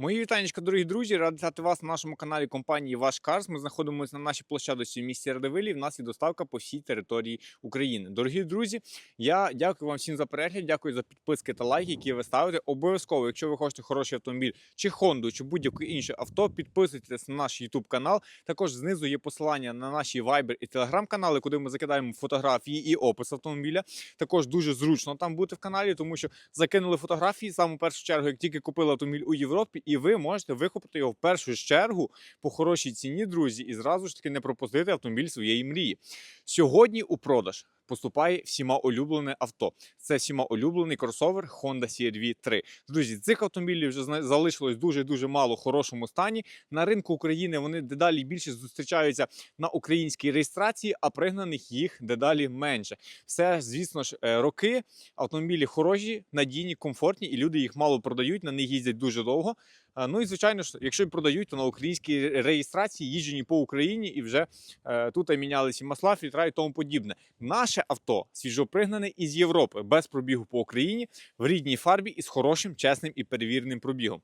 Мої вітання, дорогі друзі. Радий вітати вас на нашому каналі компанії Ваш Карс. Ми знаходимося на нашій площадці в місті Радивилі. В нас є доставка по всій території України. Дорогі друзі, я дякую вам всім за перегляд. Дякую за підписки та лайки, які ви ставите. Обов'язково, якщо ви хочете хороший автомобіль, чи Honda, чи будь-яке інше авто, підписуйтесь на наш YouTube канал. Також знизу є посилання на наші Viber і Telegram канали, куди ми закидаємо фотографії і опис автомобіля. Також дуже зручно там бути в каналі, тому що закинули фотографії саме першу чергу, як тільки купили автомобіль у Європі, і ви можете викупити його в першу чергу по хорошій ціні, друзі, і зразу ж таки не пропустити автомобіль своєї мрії. Сьогодні у продаж поступає всіма улюблене авто. Це всіма улюблений кросовер Honda CR-V 3. Друзі, цих автомобілів вже залишилось дуже дуже мало в хорошому стані. На ринку України вони дедалі більше зустрічаються на українській реєстрації, а пригнаних їх дедалі менше. Все, звісно ж, е, роки автомобілі хороші, надійні, комфортні, і люди їх мало продають, на них їздять дуже довго. Е, Ну і звичайно ж, якщо продають, то на українській реєстрації їжджені по Україні і вже е, тут мінялися масла, фільтра і тому подібне. Наше авто свіжопригнане із Європи без пробігу по Україні в рідній фарбі із хорошим, чесним і перевіреним пробігом.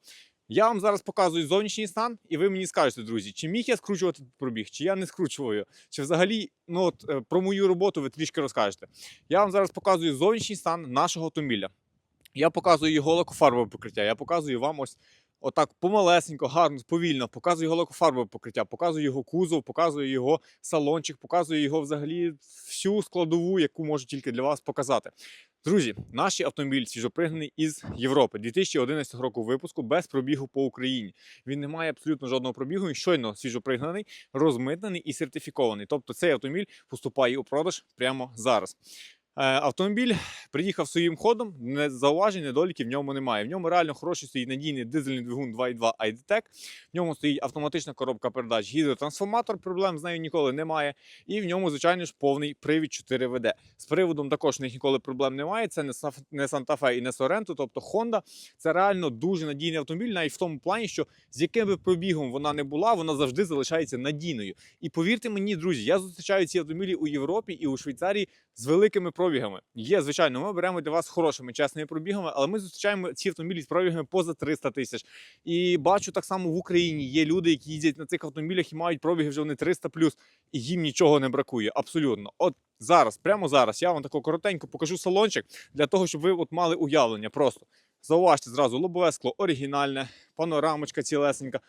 Я вам зараз показую зовнішній стан, і ви мені скажете, друзі, чи міг я скручувати пробіг, чи я не скручуваю, чи взагалі ну от е, про мою роботу ви трішки розкажете. Я вам зараз показую зовнішній стан нашого автомобіля. Я показую його лакофарбове покриття. Я показую вам ось отак помалесенько, гарно, повільно. Показую його лакофарбове покриття, показую його кузов, показую його салончик, показую його взагалі всю складову, яку можу тільки для вас показати. Друзі, наш автомобіль свіжопригнаний із Європи 2011 року випуску без пробігу по Україні. Він не має абсолютно жодного пробігу. Він щойно свіжопригнаний, розмитнений і сертифікований. Тобто цей автомобіль поступає у продаж прямо зараз. Е, Автомобіль приїхав своїм ходом, не зауважень, недоліків в ньому немає. В ньому реально хороший стоїть надійний дизельний двигун 2.2 IDTEC. В ньому стоїть автоматична коробка передач, гідротрансформатор, проблем з нею ніколи немає. І в ньому, звичайно ж, повний привід 4 ВД. З приводом також них ніколи проблем немає. Це не Santa і не Sorento, тобто Honda. Це реально дуже надійний автомобіль, навіть в тому плані, що з яким би пробігом вона не була, вона завжди залишається надійною. І повірте мені, друзі, я зустрічаю ці автомобілі у Європі і у Швейцарії з великими пробігами. Є, звичайно, ми беремо для вас хорошими, чесними пробігами, але ми зустрічаємо ці автомобілі з пробігами поза 300 тисяч. І бачу так само в Україні є люди, які їздять на цих автомобілях і мають пробіги вже вони 300 плюс, і їм нічого не бракує. Абсолютно. От зараз, прямо зараз, я вам тако коротенько покажу салончик для того, щоб ви от мали уявлення. Просто зауважте зразу лобове скло оригінальне, панорамочка цілесенька.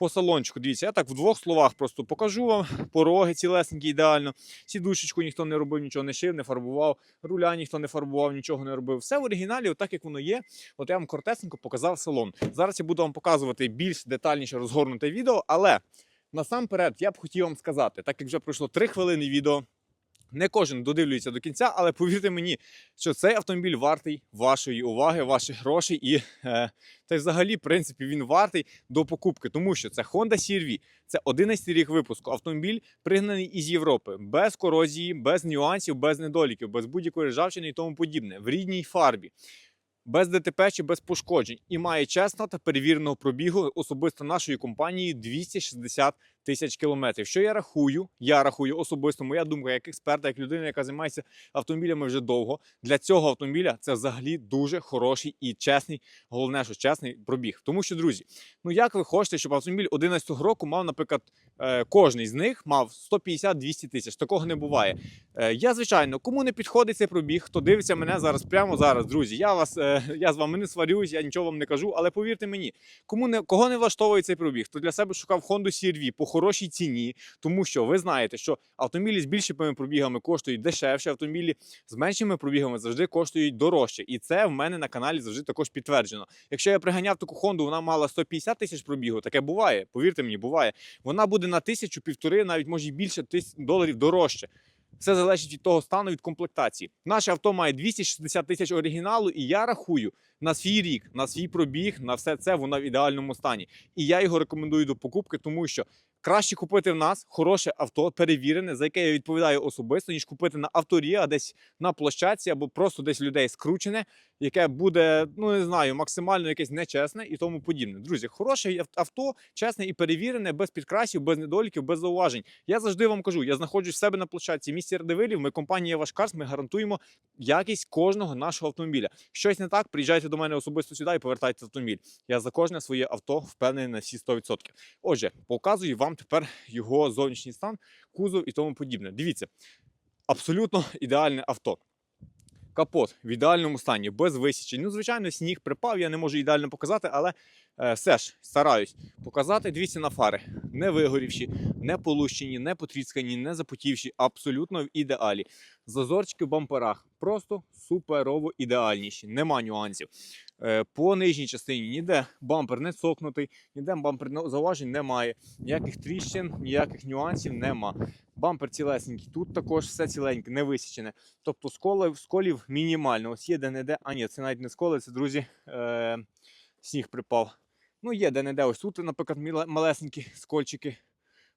По салончику, дивіться, я так в двох словах просто покажу вам. Пороги цілесенькі, ідеально. Сідушечку ніхто не робив, нічого не шив, не фарбував. Руля ніхто не фарбував, нічого не робив. Все в оригіналі, отак як воно є. От я вам кортесенько показав салон. Зараз я буду вам показувати більш детальніше розгорнуте відео, але насамперед я б хотів вам сказати, так як вже пройшло 3 хвилини відео. Не кожен додивлюється до кінця, але повірте мені, що цей автомобіль вартий вашої уваги, ваших грошей, і е, та й взагалі, в принципі, він вартий до покупки, тому що це Honda CR-V, це 11 рік випуску. Автомобіль пригнаний із Європи, без корозії, без нюансів, без недоліків, без будь-якої ржавчини і тому подібне, в рідній фарбі. Без ДТП чи без пошкоджень і має чесного та перевіреного пробігу особисто нашої компанії 260 тисяч кілометрів. Що я рахую? Я рахую особисто. Моя думка як експерта, як людина, яка займається автомобілями вже довго. Для цього автомобіля це взагалі дуже хороший і чесний, головне, що чесний пробіг. Тому що, друзі, ну як ви хочете, щоб автомобіль 11-го року мав, наприклад, е, кожний з них мав 150-200 тисяч. Такого не буває. Е, Я, звичайно, кому не підходить цей пробіг, хто дивиться мене зараз прямо зараз, друзі. Я вас е, я з вами не сварюсь, я нічого вам не кажу, але повірте мені, кому не кого не влаштовує цей пробіг, хто для себе шукав Honda CR-V по хорошій ціні, тому що ви знаєте, що автомобілі з більшими пробігами коштують дешевше, автомобілі з меншими пробігами завжди коштують дорожче. І це в мене на каналі завжди також підтверджено. Якщо я приганяв таку Honda, вона мала 150 тисяч пробігу, таке буває. Повірте мені, буває. Вона буде на тисячу, півтори, навіть може більше тисяч доларів дорожче. Все залежить від того стану від комплектації. Наше авто має 260 тисяч оригіналу, і я рахую на свій рік, на свій пробіг, на все це вона в ідеальному стані. І я його рекомендую до покупки, тому що краще купити в нас хороше авто, перевірене, за яке я відповідаю особисто, ніж купити на авторі, а десь на площадці або просто десь людей скручене, яке буде, ну не знаю, максимально якесь нечесне і тому подібне. Друзі, хороше авто, чесне і перевірене, без підкрасів, без недоліків, без зауважень. Я завжди вам кажу, я знаходжусь в себе на площадці місті Радивилів. Ми компанія Ваш Карс, ми гарантуємо якість кожного нашого автомобіля. Щось не так, приїжджайте до мене особисто сюди і повертайте автомобіль. Я за кожне своє авто впевнений на всі 100%. Отже, показую вам тепер його зовнішній стан, кузов і тому подібне. Дивіться, абсолютно ідеальне авто. Капот в ідеальному стані, без висічень. Ну, звичайно, сніг припав, я не можу ідеально показати, але е, все ж стараюсь показати. Дивіться на фари. Не вигорівші, не полущені, не потріскані, не запотівші, абсолютно в ідеалі. Зазорчики в бамперах просто суперово ідеальніші, нема нюансів. Е, по нижній частині ніде бампер не цокнутий, ніде бампер зауважень немає. Ніяких тріщин, ніяких нюансів нема. Бампер цілесенький, тут також все ціленьке, не висічене. Тобто сколів, сколів мінімально. Ось є де-не-де. А ні, це навіть не сколи, це, друзі, е, сніг припав. Ну, є де-не-де. Ось тут, наприклад, малесенькі скольчики.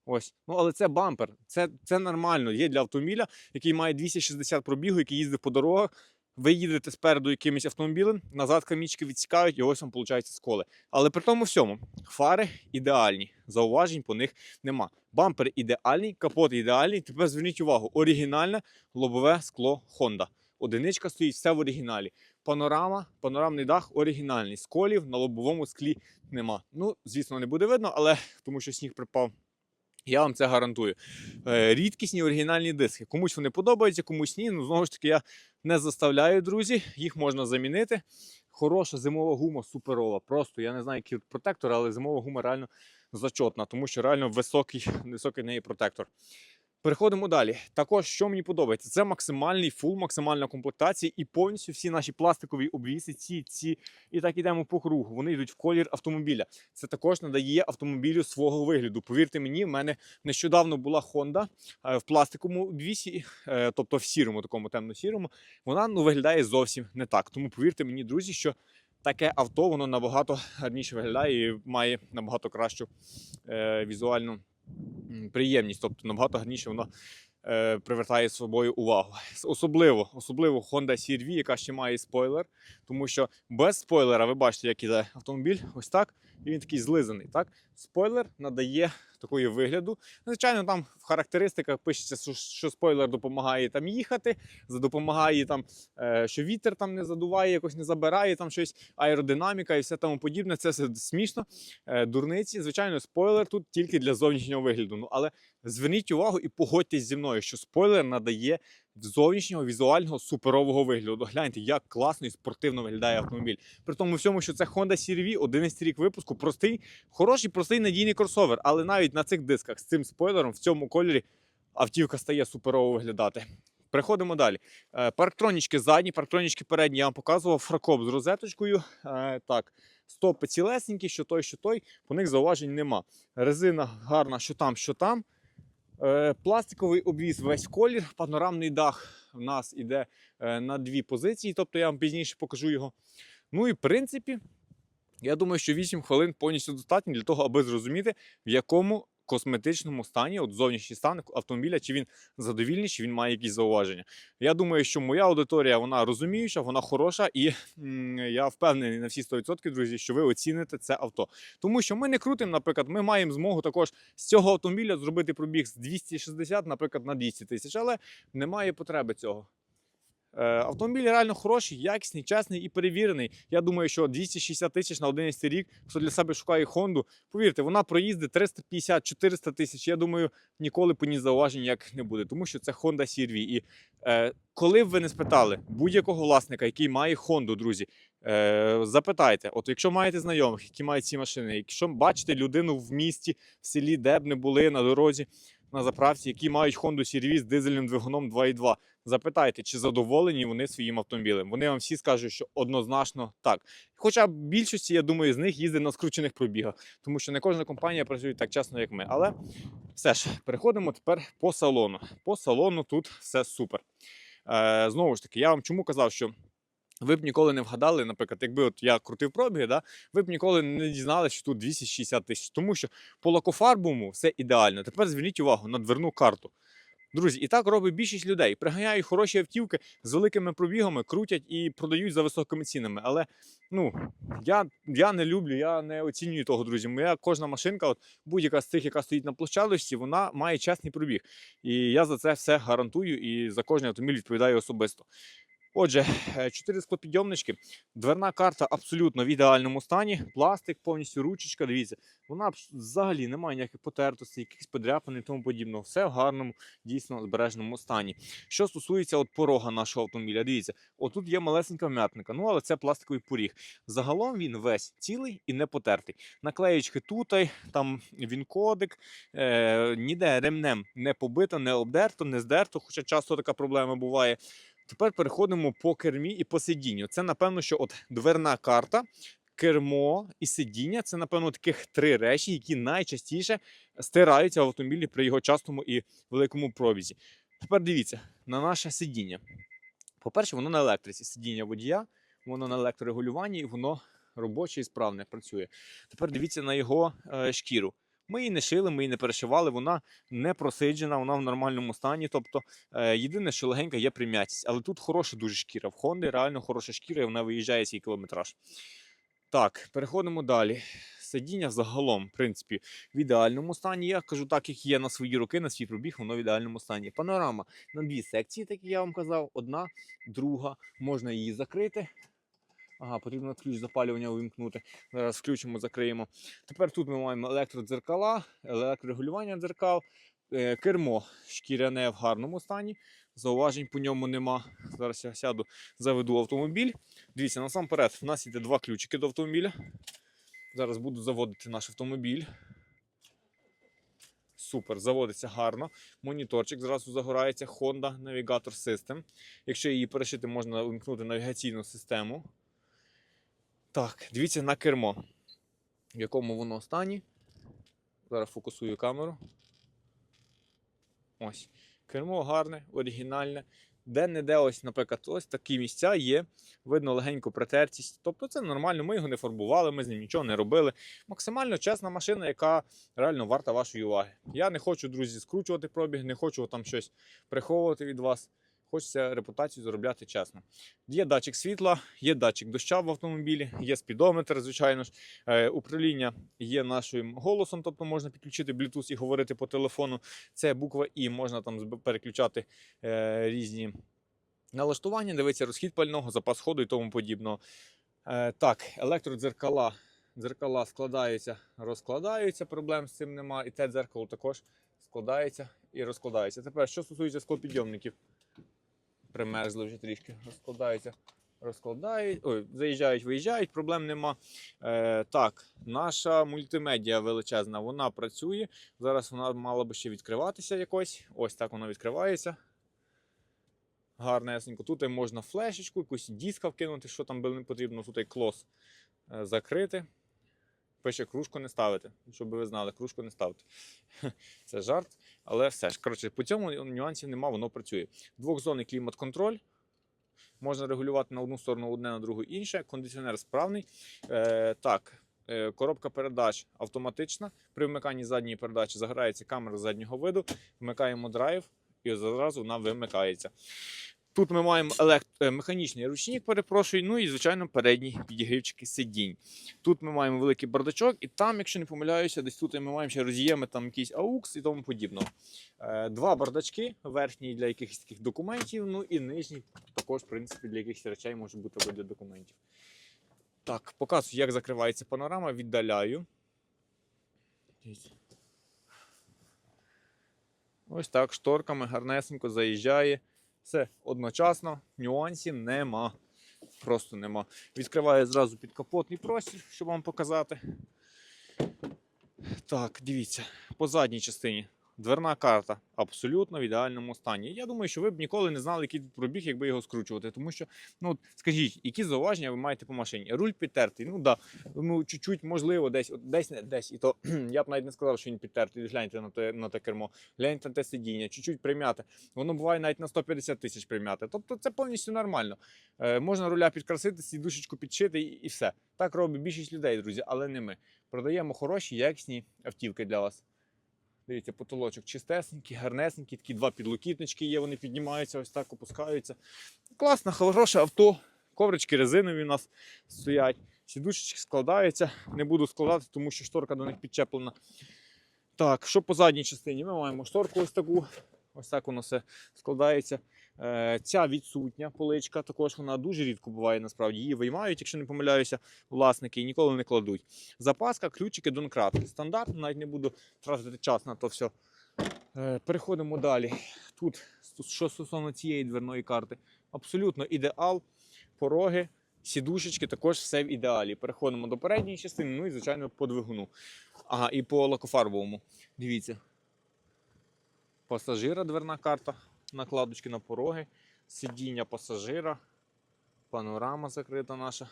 Ось. Ну, але це бампер. Це, це нормально. Є для автомобіля, який має 260 пробігу, який їздить по дорогах. Ви їдете спереду якимось автомобілем, назад камічки відсікають, і ось вам виходить сколи. Але при тому всьому фари ідеальні, зауважень по них нема. Бампер ідеальний, капот ідеальний. Тепер зверніть увагу: оригінальне лобове скло Honda. Одиничка стоїть все в оригіналі. Панорама, панорамний дах оригінальний. Сколів на лобовому склі нема. Ну, звісно, не буде видно, але тому що сніг припав. Я вам це гарантую. Е, рідкісні оригінальні диски. Комусь вони подобаються, комусь ні. Ну, знову ж таки, я не заставляю, друзі. Їх можна замінити. Хороша зимова гума, суперова. Просто я не знаю, який протектор, але зимова гума реально зачотна, тому що реально високий, високий в неї протектор. Переходимо далі. Також, що мені подобається, це максимальний фул, максимальна комплектація і повністю всі наші пластикові обвіси, ці, ці, і так ідемо по кругу. Вони йдуть в колір автомобіля. Це також надає автомобілю свого вигляду. Повірте мені, в мене нещодавно була Honda е, в пластиковому обвісі, е, тобто в сірому, такому темно-сірому. Вона ну, виглядає зовсім не так. Тому повірте мені, друзі, що таке авто воно набагато гарніше виглядає і має набагато кращу е, візуальну приємність, тобто набагато гарніше воно е, привертає собою увагу. Особливо, особливо Honda CR-V, яка ще має спойлер, тому що без спойлера ви бачите, як іде автомобіль, ось так, і він такий злизаний. Так? Спойлер надає такої вигляду. Звичайно, там в характеристиках пишеться, що, спойлер допомагає там їхати, допомагає там, е, що вітер там не задуває, якось не забирає там щось, аеродинаміка і все тому подібне. Це все смішно. Е, дурниці. Звичайно, спойлер тут тільки для зовнішнього вигляду. Ну але зверніть увагу і погодьтесь зі мною, що спойлер надає зовнішнього візуального суперового вигляду. Гляньте, як класно і спортивно виглядає автомобіль. При тому всьому, що це Honda CR-V, 11 рік випуску, простий, хороший, простий надійний кросовер. Але навіть на цих дисках з цим спойлером в цьому кольорі автівка стає суперово виглядати. Переходимо далі. Е, Парктронічки задні, парктронічки передні я вам показував. Фракоп з розеточкою. Е, Так, стопи цілесенькі, що той, що той, по них зауважень нема. Резина гарна, що там, що там. Е, Пластиковий обвіз весь колір, панорамний дах в нас іде е, на дві позиції, тобто я вам пізніше покажу його. Ну і в принципі, я думаю, що 8 хвилин повністю достатньо для того, аби зрозуміти, в якому косметичному стані, от зовнішній стан автомобіля, чи він задовільний, чи він має якісь зауваження. Я думаю, що моя аудиторія вона розуміюча, вона хороша, і я впевнений на всі 100%, друзі, що ви оціните це авто. Тому що ми не крутимо, наприклад, ми маємо змогу також з цього автомобіля зробити пробіг з 260, наприклад, на 200 тисяч, але немає потреби цього. Е, Автомобіль реально хороший, якісний, чесний і перевірений. Я думаю, що 260 тисяч на 11 рік, хто для себе шукає Хонду, повірте, вона проїздить 350-400 тисяч. Я думаю, ніколи по ній зауважень ніяких не буде, тому що це Honda CR-V. І е, коли б ви не спитали будь-якого власника, який має Хонду, друзі, е, запитайте, от якщо маєте знайомих, які мають ці машини, якщо бачите людину в місті, в селі, де б не були на дорозі, на заправці, які мають Honda CR-V з дизельним двигуном 2.2, запитайте, чи задоволені вони своїм автомобілем. Вони вам всі скажуть, що однозначно так. Хоча більшості, я думаю, з них їздить на скручених пробігах, тому що не кожна компанія працює так чесно, як ми. Але все ж, переходимо тепер по салону. По салону тут все супер. Е, знову ж таки, я вам чому казав, що. Ви б ніколи не вгадали, наприклад, якби от я крутив пробіги, да, ви б ніколи не дізналися, що тут 260 тисяч. Тому що по лакофарбовому все ідеально. Тепер зверніть увагу на дверну карту. Друзі, і так робить більшість людей. Приганяють хороші автівки з великими пробігами, крутять і продають за високими цінами. Але ну я, я не люблю, я не оцінюю того, друзі. Моя кожна машинка, от будь-яка з тих, яка стоїть на площадочці, вона має чесний пробіг. І я за це все гарантую і за кожний автомобіль відповідаю особисто. Отже, е, чотири склопідйомнички, дверна карта абсолютно в ідеальному стані, пластик, повністю ручечка. Дивіться, вона взагалі не має ніяких потертостей, якихось подряпин і тому подібного. Все в гарному, дійсно збереженому стані. Що стосується от порога нашого автомобіля, дивіться, отут є малесенька вм'ятника, ну але це пластиковий поріг. Загалом він весь цілий і не потертий. Наклеєчки тут, там він кодик, е, ніде ремнем не побито, не обдерто, не здерто, хоча часто така проблема буває. Тепер переходимо по кермі і по сидінню. Це, напевно, що от дверна карта, кермо і сидіння це, напевно, таких три речі, які найчастіше стираються в автомобілі при його частому і великому пробізі. Тепер дивіться на наше сидіння. По-перше, воно на електриці. Сидіння водія, воно на електрорегулюванні і воно робоче і справне працює. Тепер дивіться на його е, шкіру. Ми її не шили, ми її не перешивали, вона не просиджена, вона в нормальному стані. Тобто, е, єдине, що легенька є прим'ятість. Але тут хороша дуже шкіра. В Honda реально хороша шкіра, і вона виїжджає свій кілометраж. Так, переходимо далі. Сидіння загалом, в принципі, в ідеальному стані. Я кажу так, як є на свої роки, на свій пробіг, воно в ідеальному стані. Панорама на дві секції, так як я вам казав. Одна, друга. Можна її закрити. Ага, потрібно ключ запалювання увімкнути. Зараз включимо, закриємо. Тепер тут ми маємо електродзеркала, електрорегулювання дзеркал, е, кермо шкіряне в гарному стані. Зауважень по ньому нема. Зараз я сяду, заведу автомобіль. Дивіться, насамперед, в нас йде два ключики до автомобіля. Зараз буду заводити наш автомобіль. Супер, заводиться гарно. Моніторчик зразу загорається Honda Navigator System. Якщо її перешити, можна вимкнути навігаційну систему. Так, дивіться на кермо. В якому воно стані. Зараз фокусую камеру. Ось. Кермо гарне, оригінальне. Де-не-де, ось, наприклад, ось такі місця є. Видно легеньку протертість. Тобто це нормально, ми його не фарбували, ми з ним нічого не робили. Максимально чесна машина, яка реально варта вашої уваги. Я не хочу, друзі, скручувати пробіг, не хочу там щось приховувати від вас. Хочеться репутацію заробляти чесно. Є датчик світла, є датчик доща в автомобілі, є спідометр, звичайно ж. Е, управління є нашим голосом, тобто можна підключити Bluetooth і говорити по телефону. Це буква І, можна там переключати е, різні налаштування, дивитися розхід пального, запас ходу і тому подібного. Е, так, електродзеркала. Дзеркала складаються, розкладаються, проблем з цим нема. І те дзеркало також складається і розкладається. Тепер, що стосується склопідйомників, примерзли вже трішки, розкладаються, розкладають, ой, заїжджають, виїжджають, проблем нема. Е, так, наша мультимедіа величезна, вона працює. Зараз вона мала би ще відкриватися якось. Ось так вона відкривається. Гарнесенько. Тут можна флешечку, якусь диска вкинути, що там не потрібно. Тут клос е, закрити. Пише, кружку не ставити, щоб ви знали, кружку не ставити. Це жарт, але все ж. Коротше, по цьому нюансів нема, воно працює. Двохзонний клімат-контроль. Можна регулювати на одну сторону одне, на другу інше. Кондиціонер справний. Е, так, е, коробка передач автоматична. При вмиканні задньої передачі загорається камера заднього виду. Вмикаємо драйв і зразу вона вимикається. Тут ми маємо елект... е, механічний ручник, перепрошую, ну і, звичайно, передні підігрівчики сидінь. Тут ми маємо великий бардачок, і там, якщо не помиляюся, десь тут ми маємо ще роз'єми, там якийсь AUX і тому подібного. Е, Два бардачки, верхній для якихось таких документів, ну і нижній також, в принципі, для якихось речей може бути для документів. Так, показую, як закривається панорама, віддаляю. Ось так, шторками гарнесенько заїжджає. Все одночасно, нюансів нема. Просто нема. Відкриваю зразу підкапотний простір, щоб вам показати. Так, дивіться, по задній частині. Дверна карта абсолютно в ідеальному стані. Я думаю, що ви б ніколи не знали, який тут пробіг, якби його скручувати. Тому що, ну от скажіть, які зауваження ви маєте по машині? Руль підтертий, ну да, ну чуть-чуть, можливо, десь, от, десь, не- десь. І то я б навіть не сказав, що він підтертий. Гляньте на те, на те кермо, гляньте на те сидіння, чуть-чуть прим'яте. Воно буває навіть на 150 тисяч прим'яте. Тобто це повністю нормально. Е, можна руля підкрасити, сідушечку підшити і, і все. Так робить більшість людей, друзі, але не ми. Продаємо хороші, якісні автівки для вас. Дивіться, потолочок чистесенький, гарнесенький, такі два підлокітнички є, вони піднімаються, ось так опускаються. Класне, хороше авто. Коврички резинові у нас стоять. Сідушечки складаються. Не буду складати, тому що шторка до них підчеплена. Так, що по задній частині? Ми маємо шторку ось таку. Ось так воно все складається. Е, ця відсутня поличка, також вона дуже рідко буває насправді. Її виймають, якщо не помиляюся, власники і ніколи не кладуть. Запаска, ключики, донкрат. Стандартно, навіть не буду тратити час на то все. Е, переходимо далі. Тут, що стосовно цієї дверної карти, абсолютно ідеал, пороги, сідушечки, також все в ідеалі. Переходимо до передньої частини, ну і, звичайно, по двигуну. Ага, і по лакофарбовому. Дивіться. Пасажира дверна карта, накладочки на пороги, сидіння пасажира, панорама закрита наша.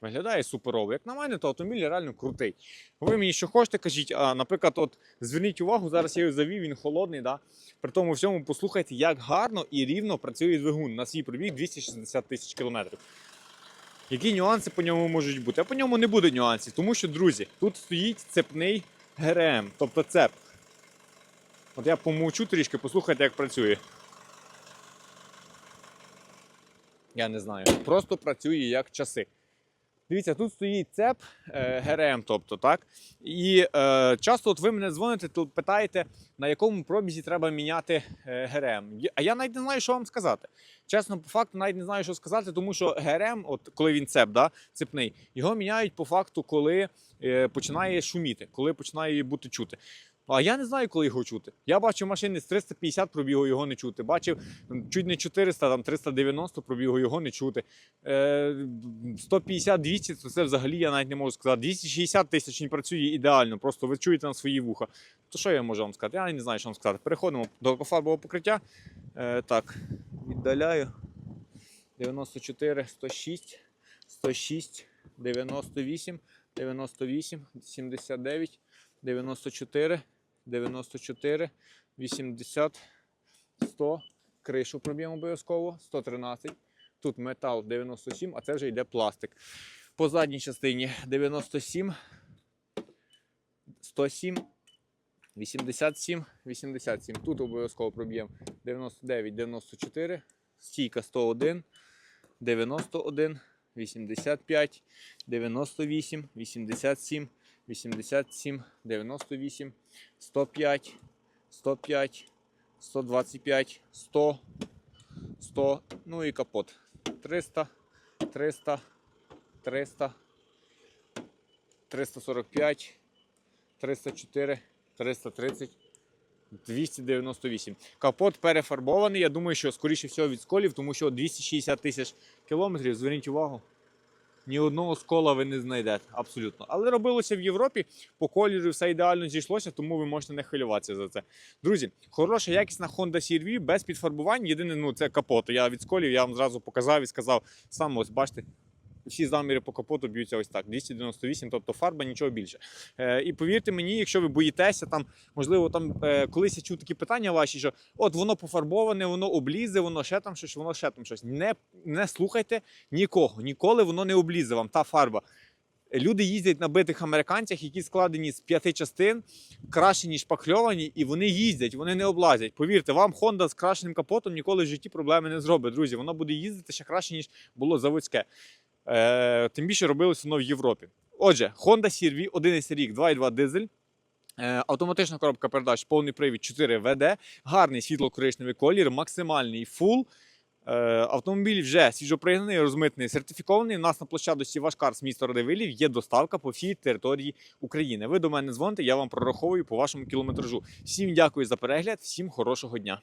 Виглядає суперово. Як на мене, то автомобіль реально крутий. Ви мені що хочете, кажіть, а, наприклад, от зверніть увагу, зараз я його завів, він холодний. Да? При тому всьому послухайте, як гарно і рівно працює двигун. На свій пробіг 260 тисяч кілометрів. Які нюанси по ньому можуть бути? А по ньому не буде нюансів, тому що, друзі, тут стоїть цепний ГРМ, тобто цеп. От я помовчу трішки, послухайте, як працює. Я не знаю. Просто працює як часи. Дивіться, тут стоїть цеп е, ГРМ, тобто, так? І е, часто от ви мене дзвоните, тут питаєте, на якому пробізі треба міняти е, ГРМ. А я навіть не знаю, що вам сказати. Чесно, по факту навіть не знаю, що сказати, тому що ГРМ, от коли він цеп, да, цепний, його міняють по факту, коли е, починає шуміти, коли починає бути чути. А я не знаю, коли його чути. Я бачив машини з 350 пробігу, його не чути. Бачив чуть не 400, там 390 пробігу, його не чути. Е, 150-200, то це взагалі я навіть не можу сказати. 260 тисяч він працює ідеально, просто ви чуєте на свої вуха. То що я можу вам сказати? Я не знаю, що вам сказати. Переходимо до лакофарбового покриття. Е, так, віддаляю. 94, 106, 106, 98, 98, 79, 94, 94, 80, 100. Кришу проб'ємо обов'язково, 113. Тут метал 97, а це вже йде пластик. По задній частині 97, 107, 87, 87. Тут обов'язково проб'ємо 99, 94, стійка 101, 91, 85, 98, 87, 87, 98, 105, 105, 125, 100, 100, ну і капот. 300, 300, 300, 345, 304, 330, 298. Капот перефарбований. Я думаю, що скоріше всього від сколів, тому що 260 тисяч кілометрів. Зверніть увагу. Ні одного скола ви не знайдете. Абсолютно. Але робилося в Європі, по кольору все ідеально зійшлося, тому ви можете не хвилюватися за це. Друзі, хороша якісна Honda CR-V без підфарбувань. Єдине, ну це капот. Я від сколів я вам зразу показав і сказав сам, ось бачите. Всі заміри по капоту б'ються ось так: 298, тобто фарба, нічого більше. Е, і повірте мені, якщо ви боїтеся, там, можливо, там е, колись я чув такі питання ваші, що от воно пофарбоване, воно облізе, воно ще там щось, воно ще там щось. Не, не слухайте нікого, ніколи воно не облізе вам, та фарба. Люди їздять на битих американцях, які складені з п'яти частин, краще, ніж шпакльовані, і вони їздять, вони не облазять. Повірте, вам Honda з крашеним капотом ніколи в житті проблеми не зробить. Друзі, воно буде їздити ще краще, ніж було заводське. Е, тим більше робилось воно в Європі. Отже, Honda CR-V 11 рік, 2.2 дизель. Е, Автоматична коробка передач, повний привід 4 ВД, гарний світло-коричневий колір, максимальний фул. Е, Автомобіль вже свіжопригнаний, розмитний, сертифікований. У нас на площадочці Вашкар з міста Радивилів є доставка по всій території України. Ви до мене дзвоните, я вам прораховую по вашому кілометражу. Всім дякую за перегляд, всім хорошого дня.